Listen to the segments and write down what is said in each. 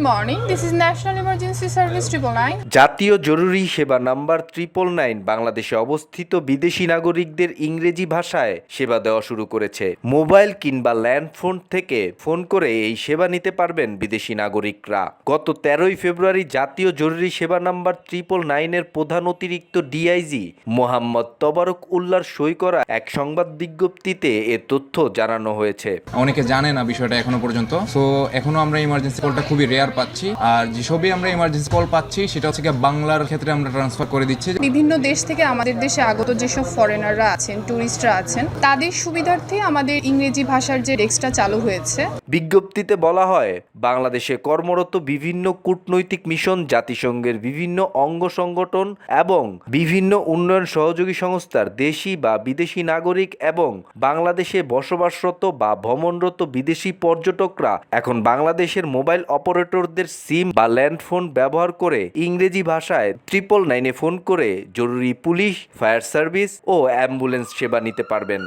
morning. This is National Emergency Service Triple Nine. জাতীয় জরুরি সেবা নাম্বার ট্রিপল নাইন বাংলাদেশে অবস্থিত বিদেশি নাগরিকদের ইংরেজি ভাষায় সেবা দেওয়া শুরু করেছে মোবাইল কিংবা ল্যান্ডফোন থেকে ফোন করে এই সেবা নিতে পারবেন বিদেশি নাগরিকরা গত তেরোই ফেব্রুয়ারি জাতীয় জরুরি সেবা নাম্বার ট্রিপল নাইনের প্রধান অতিরিক্ত ডিআইজি মোহাম্মদ তবারক উল্লার সই করা এক সংবাদ বিজ্ঞপ্তিতে এ তথ্য জানানো হয়েছে অনেকে জানে না বিষয়টা এখনও পর্যন্ত সো এখনও আমরা ইমার্জেন্সি কলটা খুবই রেয়ার পাচ্ছি। আর যেসবই আমরা ইমার্জেন্সি কল পাচ্ছি সেটা হচ্ছে গিয়ে বাংলার ক্ষেত্রে আমরা ট্রান্সফার করে দিচ্ছি। বিভিন্ন দেশ থেকে আমাদের দেশে আগত যেসব ফরেনাররা আছেন ট্যুরিস্টরা আছেন তাদের সুবিধার্থে আমাদের ইংরেজি ভাষার যে ডেস্কটা চালু হয়েছে। বিজ্ঞপ্তিতে বলা হয় বাংলাদেশে কর্মরত বিভিন্ন কূটনৈতিক মিশন জাতিসংঘের বিভিন্ন অঙ্গ সংগঠন এবং বিভিন্ন উন্নয়ন সহযোগী সংস্থার দেশি বা বিদেশি নাগরিক এবং বাংলাদেশে বসবাসরত বা ভ্রমণরত বিদেশি পর্যটকরা এখন বাংলাদেশের মোবাইল অপারেটরদের সিম বা ল্যান্ডফোন ব্যবহার করে ইংরেজি ভাষায় ট্রিপল নাইনে ফোন করে জরুরি পুলিশ ফায়ার সার্ভিস ও অ্যাম্বুলেন্স সেবা নিতে পারবেন।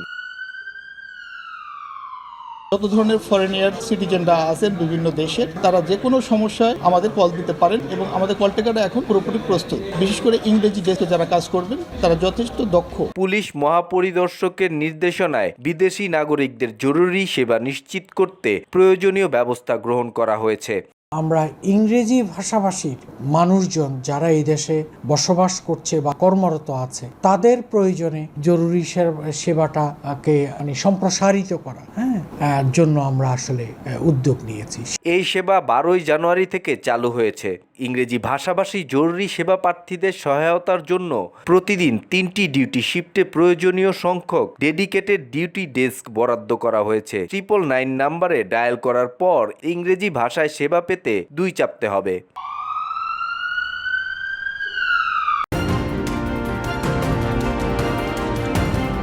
যত ধরনের ফরেনিয়ার সিটিজেনরা আছেন বিভিন্ন দেশের তারা যে কোনো সমস্যায় আমাদের কল দিতে পারেন এবং আমাদের কল টেকাটা এখন পুরোপুরি প্রস্তুত। বিশেষ করে ইংরেজি দেশে যারা কাজ করবেন তারা যথেষ্ট দক্ষ। পুলিশ মহাপরিদর্শকের নির্দেশনায় বিদেশি নাগরিকদের জরুরি সেবা নিশ্চিত করতে প্রয়োজনীয় ব্যবস্থা গ্রহণ করা হয়েছে। আমরা ইংরেজি ভাষাভাষীর মানুষজন যারা এই দেশে বসবাস করছে বা কর্মরত আছে, তাদের প্রয়োজনে জরুরি সেবাটাকে মানে সম্প্রসারিত করা হ্যাঁ? জন্য আমরা আসলে উদ্যোগ নিয়েছি। এই সেবা বারোই জানুয়ারি থেকে চালু হয়েছে। ইংরেজি ভাষাভাষী জরুরি সেবা প্রার্থীদের সহায়তার জন্য প্রতিদিন তিনটি ডিউটি শিফটে প্রয়োজনীয় সংখ্যক ডেডিকেটেড ডিউটি ডেস্ক বরাদ্দ করা হয়েছে। ট্রিপল নাইন নাম্বারে ডায়াল করার পর ইংরেজি ভাষায় সেবা পেতে দুই চাপতে হবে।